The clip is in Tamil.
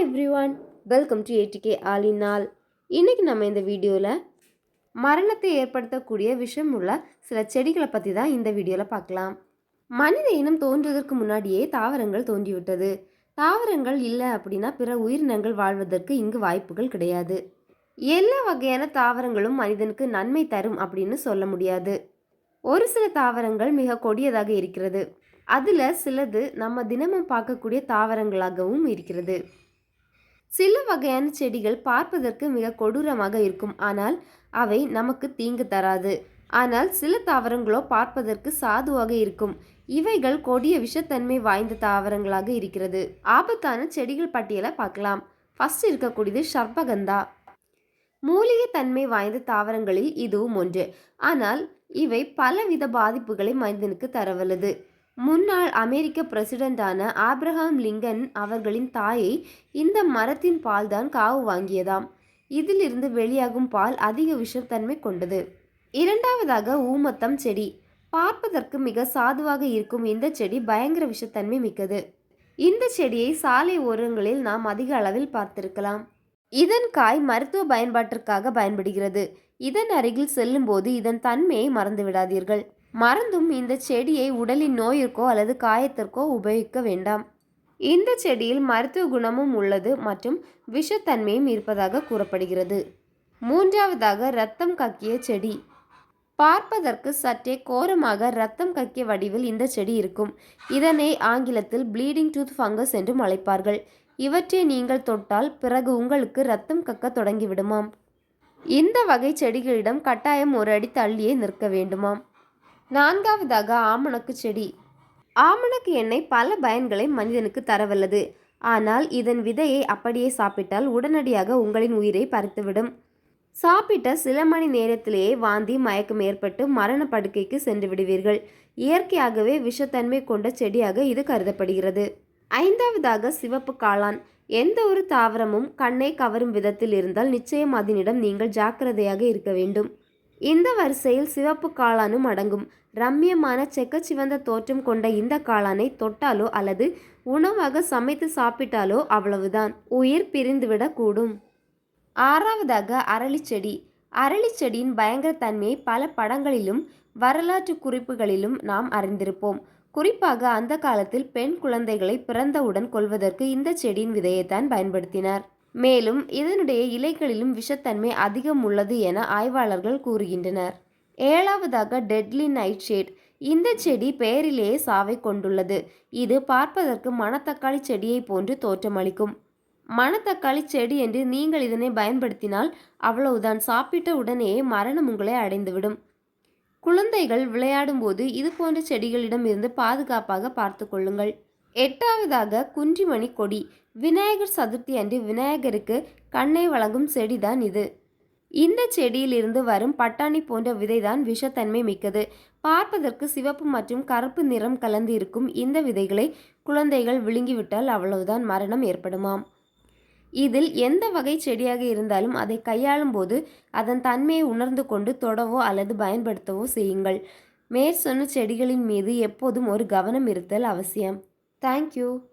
Every one welcome to ADK ஆலினால். இன்றைக்கி நம்ம இந்த வீடியோவில் மரணத்தை ஏற்படுத்தக்கூடிய விஷம் உள்ள சில செடிகளை பற்றி தான் இந்த வீடியோவில் பார்க்கலாம் மனித இனம் தோன்றுவதற்கு முன்னாடியே தாவரங்கள் தோன்றிவிட்டது. தாவரங்கள் இல்லை அப்படின்னா பிற உயிரினங்கள் வாழ்வதற்கு இங்கு வாய்ப்புகள் கிடையாது. எல்லா வகையான தாவரங்களும் மனிதனுக்கு நன்மை தரும் அப்படின்னு சொல்ல முடியாது. ஒரு சில தாவரங்கள் மிக கொடியதாக இருக்கிறது. அதில் சிலது நம்ம தினமும் பார்க்கக்கூடிய தாவரங்களாகவும் இருக்கிறது. சில வகையான செடிகள் பார்ப்பதற்கு மிக கொடூரமாக இருக்கும். ஆனால் அவை நமக்கு தீங்கு தராது. ஆனால் சில தாவரங்களோ பார்ப்பதற்கு சாதுவாக இருக்கும். இவைகள் கொடிய விஷத்தன்மை வாய்ந்த தாவரங்களாக இருக்கிறது. ஆபத்தான செடிகள் பட்டியலை பார்க்கலாம். ஃபர்ஸ்ட் இருக்கக்கூடியது ஷர்பகந்தா மூலிகை தன்மை வாய்ந்த தாவரங்களில் இதுவும் ஒன்று. ஆனால் இவை பலவித பாதிப்புகளை மனிதனுக்கு தரவல்லது. முன்னாள் அமெரிக்க பிரசிடெண்டான ஆப்ரஹாம் லிங்கன் அவர்களின் தாயை இந்த மரத்தின் பால்தான் காவு வாங்கியதாம். இதிலிருந்து வெளியாகும் பால் அதிக விஷத்தன்மை கொண்டது. இரண்டாவதாக ஊமத்தம் செடி. பார்ப்பதற்கு மிக சாதுவாக இருக்கும் இந்த செடி பயங்கர விஷத்தன்மை மிக்கது. இந்த செடியை சாலை ஓரங்களில் நாம் அதிக அளவில் பார்த்திருக்கலாம். இதன் காய் மருத்துவ பயன்பாட்டிற்காக பயன்படுகிறது. இதன் அருகில் செல்லும்போது இதன் தன்மையை மறந்து விடாதீர்கள் மறந்தும் இந்த செடியை உடலின் நோயிற்கோ அல்லது காயத்திற்கோ உபயோகிக்க வேண்டாம். இந்த செடியில் மருத்துவ குணமும் உள்ளது மற்றும் விஷத்தன்மையும் இருப்பதாக கூறப்படுகிறது. மூன்றாவதாக இரத்தம் கக்கிய செடி. பார்ப்பதற்கு சற்றே கோரமாக ரத்தம் கக்கிய வடிவில் இந்த செடி இருக்கும். இதனை ஆங்கிலத்தில் ப்ளீடிங் டூத் ஃபங்கஸ் என்றும் அழைப்பார்கள். இவற்றை நீங்கள் தொட்டால் பிறகு உங்களுக்கு ரத்தம் கக்க தொடங்கிவிடுமாம். இந்த வகை செடிகளிடம் கட்டாயம் ஒரு அடி தள்ளியே நிற்க வேண்டுமாம். நான்காவதாக ஆமணக்கு செடி. ஆமணக்கு எண்ணெய் பல பயன்களை மனிதனுக்கு தரவல்லது. ஆனால் இதன் விதையை அப்படியே சாப்பிட்டால் உடனடியாக உங்களின் உயிரை பறித்துவிடும். சாப்பிட்ட சில மணி நேரத்திலேயே வாந்தி மயக்கம் ஏற்பட்டு மரண படுக்கைக்கு சென்று விடுவீர்கள். இயற்கையாகவே விஷத்தன்மை கொண்ட செடியாக இது கருதப்படுகிறது. ஐந்தாவதாக சிவப்பு காளான். எந்த ஒரு தாவரமும் கண்ணை கவரும் விதத்தில் இருந்தால் நிச்சயம் அதனிடம் நீங்கள் ஜாக்கிரதையாக இருக்க வேண்டும். இந்த வரிசையில் சிவப்பு காளானும் அடங்கும் ரம்மியமான செக்கச்சிவந்த தோற்றம் கொண்ட இந்த காளானை தொட்டாலோ அல்லது உணவாக சமைத்து சாப்பிட்டாலோ அவ்வளவுதான். உயிர் பிரிந்துவிடக்கூடும் ஆறாவதாக அரளிச்செடி அரளிச்செடியின் பயங்கர தன்மையை பல படங்களிலும் வரலாற்று குறிப்புகளிலும் நாம் அறிந்திருப்போம். குறிப்பாக அந்த காலத்தில் பெண் குழந்தைகளை பிறந்தவுடன் கொள்வதற்கு இந்த செடியின் விதையைத்தான் பயன்படுத்தினார். மேலும் இதனுடைய இலைகளிலும் விஷத்தன்மை அதிகம் உள்ளது என ஆய்வாளர்கள் கூறுகின்றனர். ஏழாவதாக டெட்லி நைட் ஷேட். இந்த செடி பெயரிலேயே சாவை கொண்டுள்ளது. இது பார்ப்பதற்கு மணத்தக்காளி செடியை போன்று தோற்றமளிக்கும். மணத்தக்காளி செடி என்று நீங்கள் இதனை பயன்படுத்தினால் அவ்வளவுதான். சாப்பிட்ட உடனேயே மரணம் உங்களை அடைந்துவிடும். குழந்தைகள் விளையாடும்போது இது போன்ற செடிகளிடம் இருந்து பாதுகாப்பாக பார்த்து கொள்ளுங்கள். எட்டாவதாக குன்றிமணி கொடி. விநாயகர் சதுர்த்தி அன்று விநாயகருக்கு கண்ணை வழங்கும் செடிதான் இது. இந்த செடியிலிருந்து வரும் பட்டாணி போன்ற விதைதான் விஷத்தன்மை மிக்கது. பார்ப்பதற்கு சிவப்பு மற்றும் கருப்பு நிறம் கலந்து இருக்கும் இந்த விதைகளை குழந்தைகள் விழுங்கிவிட்டால் அவ்வளவுதான் மரணம் ஏற்படுமாம். இதில் எந்த வகை செடியாக இருந்தாலும் அதை கையாளும் போது அதன் தன்மையை உணர்ந்து கொண்டு தொடவோ அல்லது பயன்படுத்தவோ செய்யுங்கள். மேற்சொன்ன செடிகளின் மீது எப்போதும் ஒரு கவனம் இருத்தல் அவசியம். Thank you.